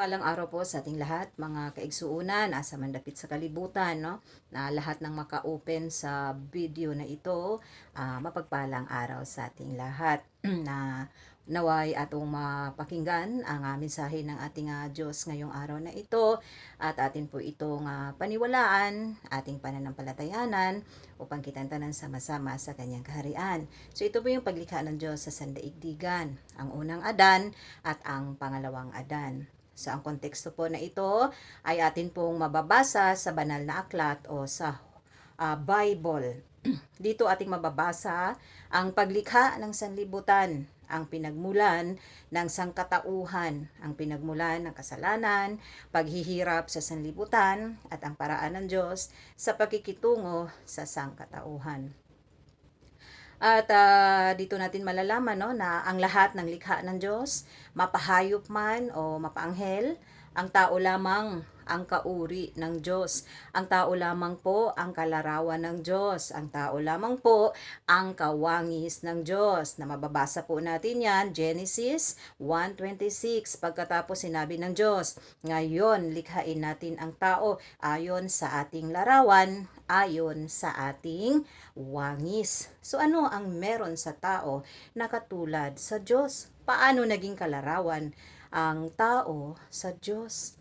Palang araw po sa ating lahat, mga kaigsuunan, asa man dapit sa kalibutan, no? Na lahat ng maka-open sa video na ito, ah, mapagpalang araw sa ating lahat. na naway atong mapakinggan ang uh, mensahe ng ating ah, Diyos ngayong araw na ito at atin po itong ah, paniwalaan, ating pananampalatayanan upang kitantanan sama-sama sa kanyang kaharian. So ito po yung paglikha ng Diyos sa sandaigdigan, ang unang Adan at ang pangalawang Adan. So ang konteksto po na ito ay atin pong mababasa sa banal na aklat o sa ah, Bible. Dito ating mababasa ang paglikha ng sanlibutan, ang pinagmulan ng sangkatauhan, ang pinagmulan ng kasalanan, paghihirap sa sanlibutan, at ang paraan ng Diyos sa pagkikitungo sa sangkatauhan. At ah, dito natin malalaman no, na ang lahat ng likha ng Diyos, mapahayop man o mapaanghel, ang tao lamang ang kauri ng Diyos. Ang tao lamang po ang kalarawan ng Diyos. Ang tao lamang po ang kawangis ng Diyos. Na mababasa po natin yan, Genesis 1.26. Pagkatapos sinabi ng Diyos, ngayon likhain natin ang tao ayon sa ating larawan, ayon sa ating wangis. So ano ang meron sa tao na katulad sa Diyos? Paano naging kalarawan ang tao sa Diyos?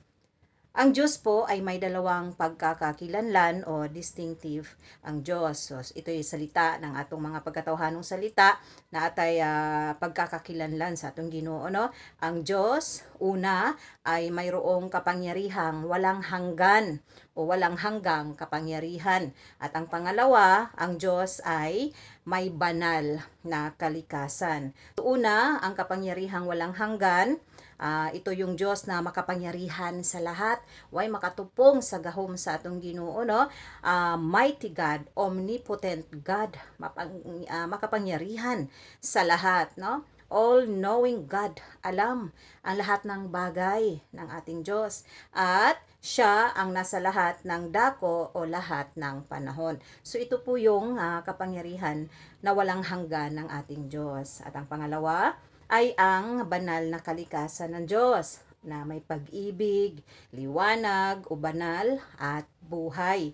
Ang Diyos po ay may dalawang pagkakakilanlan o distinctive ang Diyos. So, ito yung salita ng atong mga pagkatawhanong salita na atay uh, pagkakakilanlan sa atong ginoo. No? Ang Diyos, una, ay mayroong kapangyarihang walang hanggan o walang hanggang kapangyarihan. At ang pangalawa, ang Diyos ay may banal na kalikasan. So, una, ang kapangyarihang walang hanggan, Uh, ito yung Diyos na makapangyarihan sa lahat, way makatupong sa gahom sa atong Ginoo no. Uh, mighty God, omnipotent God, mapang, uh, makapangyarihan sa lahat no. All-knowing God, alam ang lahat ng bagay ng ating Diyos. At siya ang nasa lahat ng dako o lahat ng panahon. So ito po yung uh, kapangyarihan na walang hanggan ng ating Diyos. At ang pangalawa, ay ang banal na kalikasan ng Diyos na may pag-ibig, liwanag, o banal at buhay.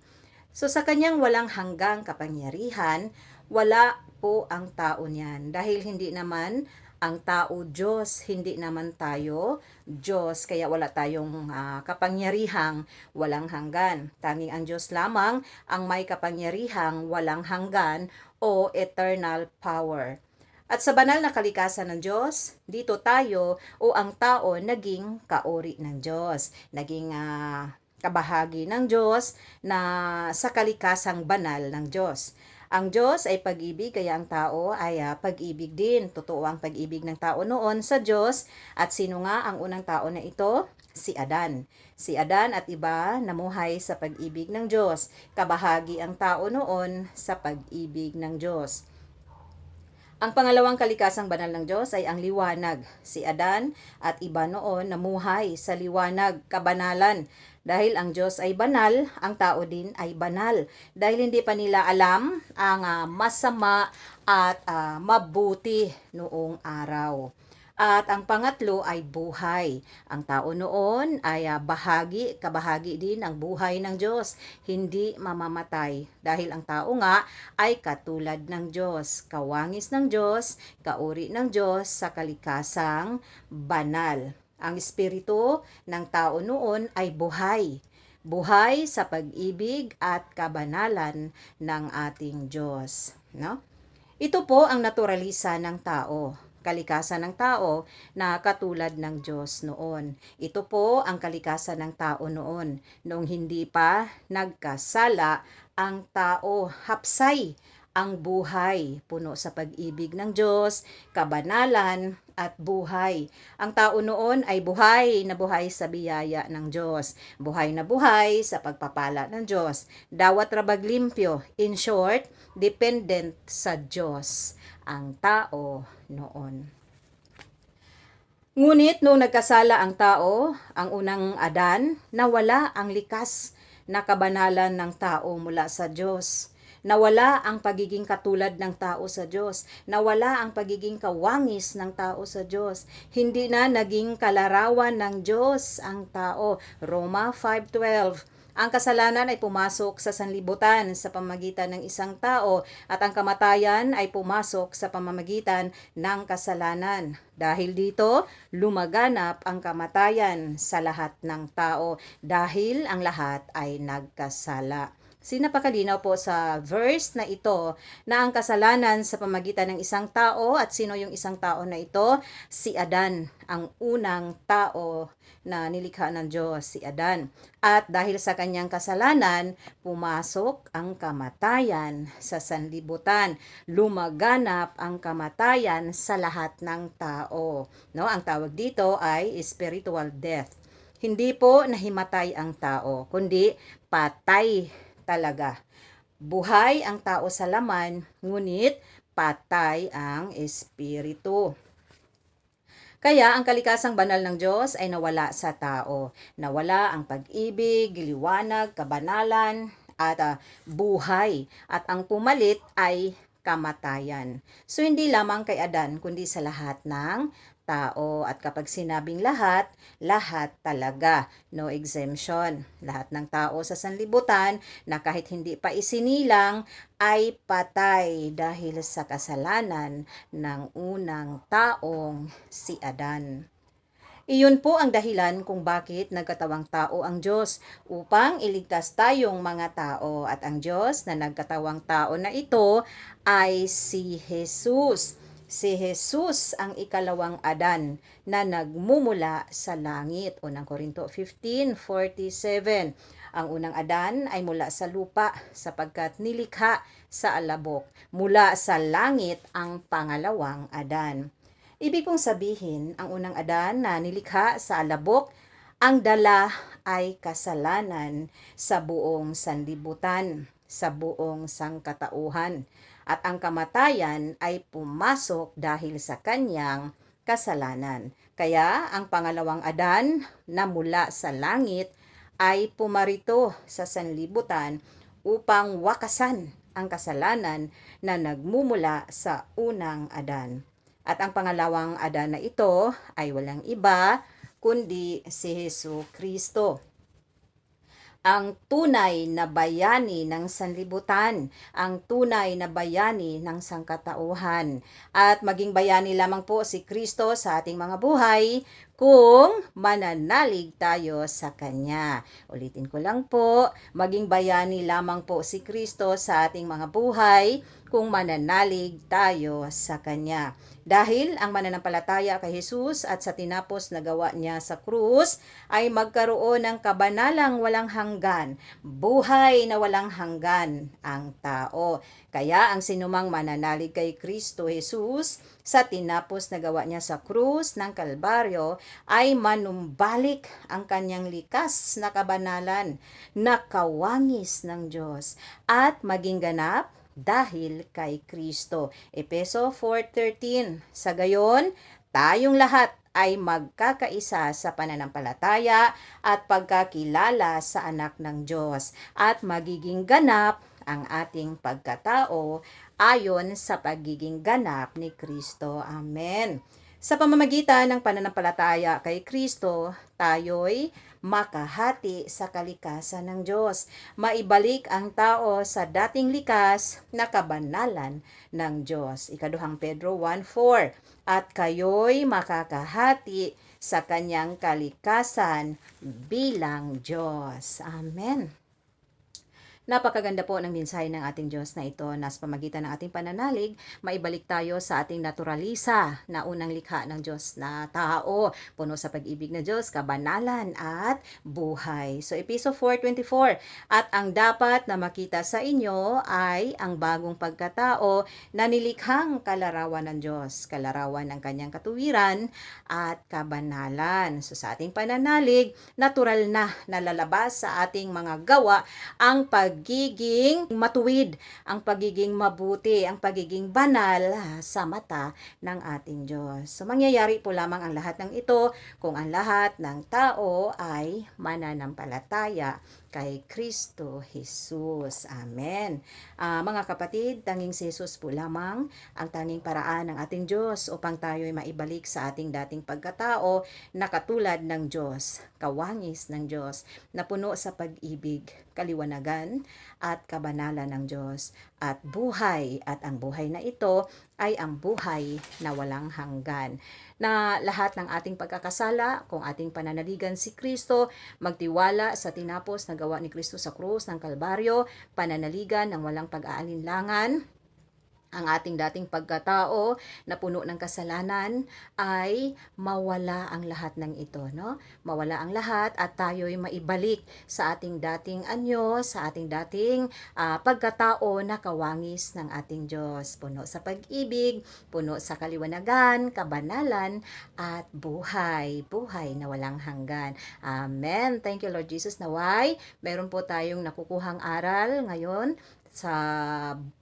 So sa kanyang walang hanggang kapangyarihan, wala po ang tao niyan dahil hindi naman ang tao Diyos, hindi naman tayo Diyos, kaya wala tayong uh, kapangyarihang walang hanggan. Tanging ang Diyos lamang ang may kapangyarihang walang hanggan o eternal power. At sa banal na kalikasan ng Diyos, dito tayo o ang tao naging kaori ng Diyos. Naging uh, kabahagi ng Diyos na sa kalikasang banal ng Diyos. Ang Diyos ay pag-ibig, kaya ang tao ay uh, pag-ibig din. Totoo ang pag-ibig ng tao noon sa Diyos. At sino nga ang unang tao na ito? Si Adan. Si Adan at iba namuhay sa pag-ibig ng Diyos. Kabahagi ang tao noon sa pag-ibig ng Diyos. Ang pangalawang kalikasang banal ng Diyos ay ang liwanag. Si Adan at iba noon namuhay sa liwanag, kabanalan. Dahil ang Diyos ay banal, ang tao din ay banal. Dahil hindi pa nila alam ang uh, masama at uh, mabuti noong araw. At ang pangatlo ay buhay. Ang tao noon ay uh, bahagi, kabahagi din ang buhay ng Diyos, hindi mamamatay. Dahil ang tao nga ay katulad ng Diyos, kawangis ng Diyos, kauri ng Diyos sa kalikasang banal. Ang espiritu ng tao noon ay buhay buhay sa pag-ibig at kabanalan ng ating Diyos, no? Ito po ang naturalisa ng tao kalikasan ng tao na katulad ng Diyos noon. Ito po ang kalikasan ng tao noon. Noong hindi pa nagkasala ang tao, hapsay ang buhay, puno sa pag-ibig ng Diyos, kabanalan, at buhay. Ang tao noon ay buhay na buhay sa biyaya ng Diyos. Buhay na buhay sa pagpapala ng Diyos. Dawat rabag limpyo. In short, dependent sa Diyos ang tao noon. Ngunit nung nagkasala ang tao, ang unang Adan, nawala ang likas na kabanalan ng tao mula sa Diyos. Nawala ang pagiging katulad ng tao sa Diyos. Nawala ang pagiging kawangis ng tao sa Diyos. Hindi na naging kalarawan ng Diyos ang tao. Roma 5.12 ang kasalanan ay pumasok sa sanlibutan sa pamagitan ng isang tao at ang kamatayan ay pumasok sa pamamagitan ng kasalanan. Dahil dito, lumaganap ang kamatayan sa lahat ng tao dahil ang lahat ay nagkasala. Sinapakalinaw po sa verse na ito na ang kasalanan sa pamagitan ng isang tao at sino yung isang tao na ito? Si Adan, ang unang tao na nilikha ng Diyos, si Adan. At dahil sa kanyang kasalanan, pumasok ang kamatayan sa sanlibutan. Lumaganap ang kamatayan sa lahat ng tao. No, ang tawag dito ay spiritual death. Hindi po nahimatay ang tao, kundi patay talaga. Buhay ang tao sa laman, ngunit patay ang espiritu. Kaya ang kalikasang banal ng Diyos ay nawala sa tao. Nawala ang pag-ibig, liwanag, kabanalan, at uh, buhay. At ang pumalit ay kamatayan. So hindi lamang kay Adan, kundi sa lahat ng tao. At kapag sinabing lahat, lahat talaga. No exemption. Lahat ng tao sa sanlibutan na kahit hindi pa isinilang ay patay dahil sa kasalanan ng unang taong si Adan. Iyon po ang dahilan kung bakit nagkatawang tao ang Diyos upang iligtas tayong mga tao at ang Diyos na nagkatawang tao na ito ay si Jesus. Si Jesus ang ikalawang Adan na nagmumula sa langit. Unang Korinto 15:47. Ang unang Adan ay mula sa lupa sapagkat nilikha sa alabok. Mula sa langit ang pangalawang Adan. Ibig pong sabihin, ang unang Adan na nilikha sa alabok, ang dala ay kasalanan sa buong sanlibutan, sa buong sangkatauhan. At ang kamatayan ay pumasok dahil sa kanyang kasalanan. Kaya ang pangalawang Adan na mula sa langit ay pumarito sa sanlibutan upang wakasan ang kasalanan na nagmumula sa unang Adan. At ang pangalawang Adan na ito ay walang iba kundi si Hesu Kristo. Ang tunay na bayani ng sanlibutan, ang tunay na bayani ng sangkatauhan. At maging bayani lamang po si Kristo sa ating mga buhay kung mananalig tayo sa Kanya. Ulitin ko lang po, maging bayani lamang po si Kristo sa ating mga buhay kung mananalig tayo sa Kanya. Dahil ang mananampalataya kay Jesus at sa tinapos na gawa niya sa krus ay magkaroon ng kabanalang walang hanggan, buhay na walang hanggan ang tao. Kaya ang sinumang mananalig kay Kristo Jesus sa tinapos na gawa niya sa krus ng Kalbaryo ay manumbalik ang kanyang likas na kabanalan na kawangis ng Diyos at maging ganap dahil kay Kristo. Epeso 4.13 Sa gayon, tayong lahat ay magkakaisa sa pananampalataya at pagkakilala sa anak ng Diyos at magiging ganap ang ating pagkatao ayon sa pagiging ganap ni Kristo. Amen. Sa pamamagitan ng pananampalataya kay Kristo, tayo'y makahati sa kalikasan ng Diyos. Maibalik ang tao sa dating likas na kabanalan ng Diyos. Ikaduhang Pedro 1.4 At kayo'y makakahati sa kanyang kalikasan bilang Diyos. Amen. Napakaganda po ng mensahe ng ating Diyos na ito na sa pamagitan ng ating pananalig, maibalik tayo sa ating naturalisa na unang likha ng Diyos na tao, puno sa pag-ibig na Diyos, kabanalan at buhay. So, Episo 4.24, At ang dapat na makita sa inyo ay ang bagong pagkatao na nilikhang kalarawan ng Diyos, kalarawan ng kanyang katuwiran at kabanalan. So, sa ating pananalig, natural na nalalabas sa ating mga gawa ang pag pagiging matuwid, ang pagiging mabuti, ang pagiging banal ah, sa mata ng ating Diyos. So mangyayari po lamang ang lahat ng ito kung ang lahat ng tao ay mananampalataya kay Kristo Jesus. Amen. Ah, mga kapatid, tanging si Jesus po lamang ang tanging paraan ng ating Diyos upang tayo ay maibalik sa ating dating pagkatao na katulad ng Diyos, kawangis ng Diyos, na puno sa pag-ibig, kaliwanagan at kabanalan ng Diyos at buhay at ang buhay na ito ay ang buhay na walang hanggan. Na lahat ng ating pagkakasala kung ating pananaligan si Kristo magtiwala sa tinapos na gawa ni Kristo sa krus ng Kalbaryo pananaligan ng walang pag-aalinlangan ang ating dating pagkatao na puno ng kasalanan ay mawala ang lahat ng ito, no? Mawala ang lahat at tayo'y maibalik sa ating dating anyo, sa ating dating ah, pagkatao na kawangis ng ating Diyos. Puno sa pag-ibig, puno sa kaliwanagan, kabanalan, at buhay. Buhay na walang hanggan. Amen. Thank you, Lord Jesus. Naway, meron po tayong nakukuhang aral ngayon sa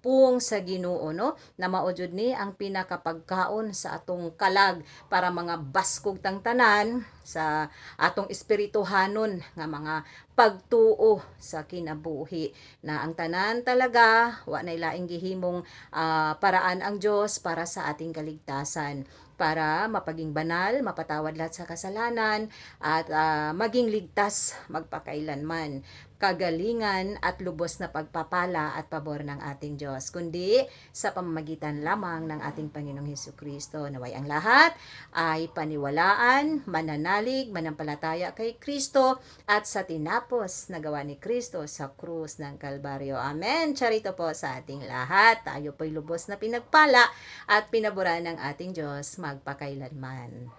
buong sa Ginoo no? Na maujud ni ang pinakapagkaon sa atong kalag para mga baskog tang tanan sa atong espirituhanon nga mga pagtuo sa kinabuhi. Na ang tanan talaga wa na laing gihimong ah, paraan ang Dios para sa ating kaligtasan para mapaging banal, mapatawad lahat sa kasalanan at ah, maging ligtas magpakailanman kagalingan at lubos na pagpapala at pabor ng ating Diyos, kundi sa pamamagitan lamang ng ating Panginoong Heso Kristo. Naway ang lahat ay paniwalaan, mananalig, manampalataya kay Kristo at sa tinapos na gawa ni Kristo sa krus ng Kalbaryo. Amen. Charito po sa ating lahat. Tayo po'y lubos na pinagpala at pinaboran ng ating Diyos magpakailanman.